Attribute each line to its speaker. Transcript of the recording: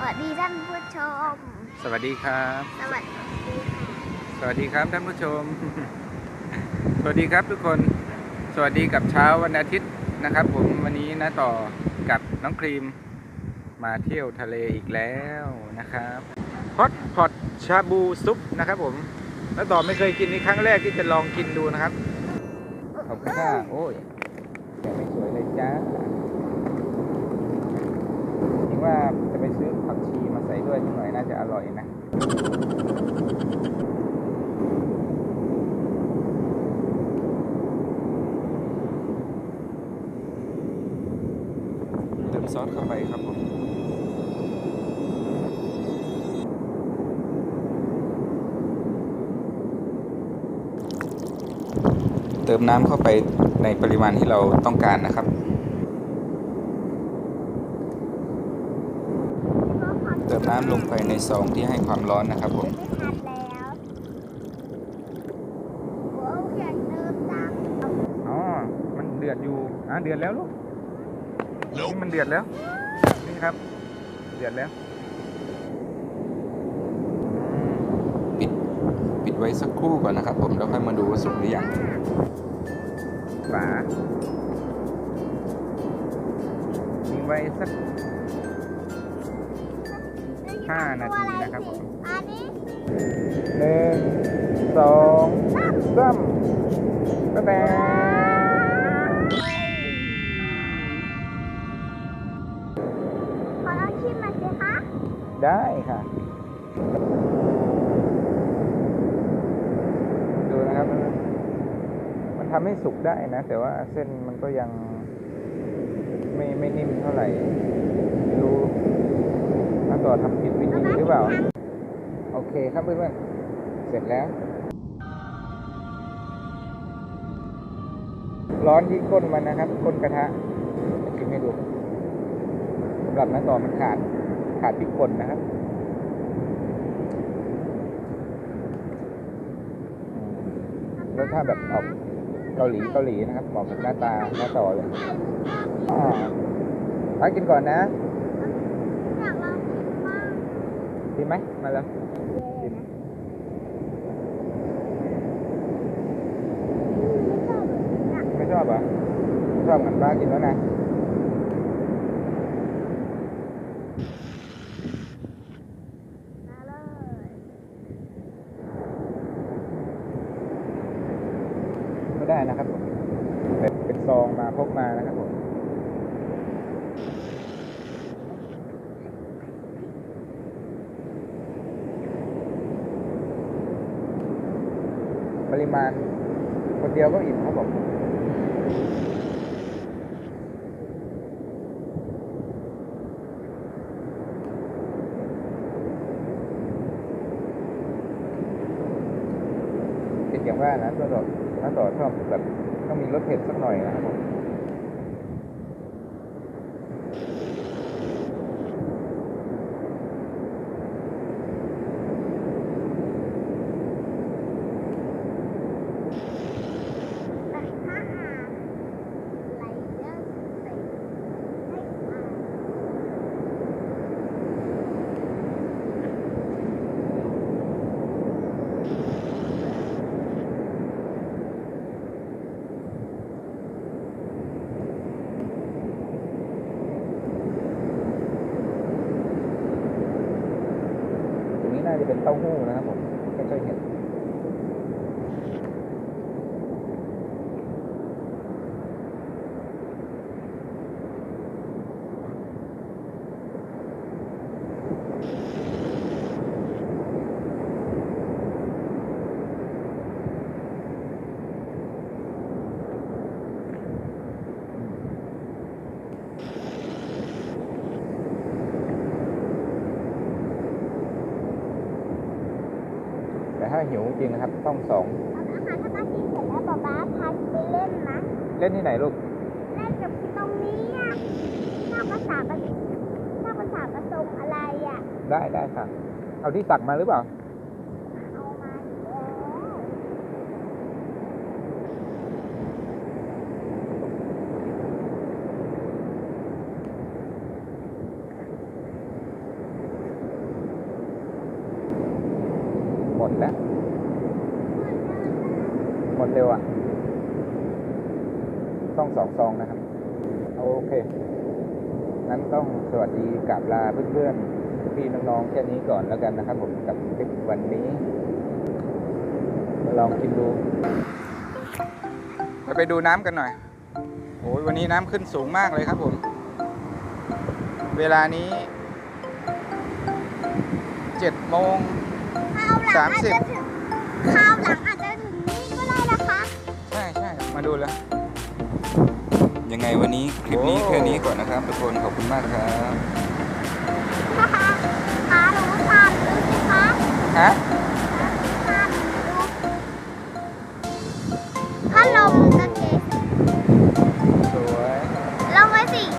Speaker 1: สวัสดีท่านผู้ชม
Speaker 2: สวัสดีครับ
Speaker 1: สวัสดีค่ะ
Speaker 2: สวัสดีครับท่านผู้ชม สวัสดีครับทุกคน สวัสดีกับเช้าวันอาทิตย์นะครับ ผมวันนี้นะต่อกับน้องครีม มาเที่ยวทะเลอีกแล้วนะครับฮอตพอตชาบูซุปนะครับผมแล้วต่อไม่เคยกินนี่ครั้งแรกที่จะลองกินดูนะครับขอบคุณค่ะโอ้ยแกะไม่สวยเลยจ้า คิดว่าจะไปซื้อผักชีมาใส่ด้วยนิดหน่อยน่าจะอร่อยนะเติมซอสเข้าไปครับผมเติมน้ำเข้าไปในปริมาณที่เราต้องการนะครับ เติมน้ำลงไปในซองที่ให้ความร้อนนะครับผม
Speaker 1: ไม่ทันแล้วโอ้อยากเติมตังค์
Speaker 2: อ๋อ มันเดือดอยู่ อะเดือดแล้วลูกนี่มันเดือดแล้ว นี่ครับ เดือดแล้ว ปิด ปิดไว้สักครู่ก่อนนะครับผม แล้วค่อยมาดูว่าสุกหรือยังฝาทิ้งไว้สัก ห้านาทีนะครับผม
Speaker 1: อันนี้
Speaker 2: หนึ่งสองสามก็แต่
Speaker 1: ขอเอาชิมมาสิคะ
Speaker 2: ได้ค่ะ ดูนะครับมันมันทำให้สุกได้นะ แต่ว่าเส้นมันก็ยังไม่ไม่นิ่มเท่าไหร่ไม่รู้ถ้าต่อทำผิดวิธีห รือเปล่า โอเคครับเพื่อนๆ เสร็จแล้ว ร้อนที่ก้นมันนะครับก้นกระทะจะกินให้ดูสำหรับน้าต่อมันขาดขาดพริกป่นนะครับรสชาติแบบออกเกาหลีเกาหลีนะครับเหมาะกับหน้าตาหน้าต่อเลยอ่าพักกินก่อนนะ
Speaker 1: อยากลองชิมบ้าง
Speaker 2: ดีไหมมาแล้ว
Speaker 1: เย้นะไม่ชอบแบบนี้อะ
Speaker 2: ไม่ชอบเหรอไม่ชอบเหมือนป้ากินแล้วนะ
Speaker 1: มาเลย
Speaker 2: ไม่ได้นะครับผมเป็นเป็นซองมาพกมานะครับผม ป ริมาณ คนเดียวก็อิ่มครับผมเป็นอย่างว่านะตัวต่อน้าต่อชอบแบบต้องมีรสเผ็ดสักหน่อยนะครับผม
Speaker 1: แต่ถ้าอ่านไหลเยอะใส่ให้อ่าน
Speaker 2: ตรงนี้น่าจะเป็นเต้าหู้นะครับผมไม่เคยเห็น แต่ ถ้าหิวจริงนะครับต้องสอง
Speaker 1: เอาอาหารถ้าป้ากินเสร็จแล้วป๊าป๊าพาไปเล่นนะ
Speaker 2: เล่นที่ไหนลูก
Speaker 1: เล่นกับตรงนี้อะหน้าภาษาประหน้าภาษาประสงอะไรอะ
Speaker 2: ได้ได้ค่ะ เอาที่ตักมาหรือเปล่า
Speaker 1: เอามาแล้ว
Speaker 2: หมดแล้ว หมดเร็วอะต้องสองซองนะครับ โอเคงั้นต้องสวัสดีกับลาเพื่อนๆ พี่น้องๆ แค่นี้ก่อนแล้วกันนะครับผมกับคลิปวันนี้ มาลองกินดูเราไปดูน้ำกันหน่อย โอ้ยวันนี้น้ำขึ้นสูงมากเลยครับผม เวลานี้เจ็ดโมง
Speaker 1: หลังอาจ
Speaker 2: สามสิ
Speaker 1: จะ
Speaker 2: บ
Speaker 1: ถึงข้าวหลังอาจจะถึงนี่ก็ได้นะคะ
Speaker 2: ใช่ใช่มาดูแล้ว ยังไงวันนี้คลิปนี้แค่นี้ก่อนนะครับ ทุกคนขอบคุณมากครับ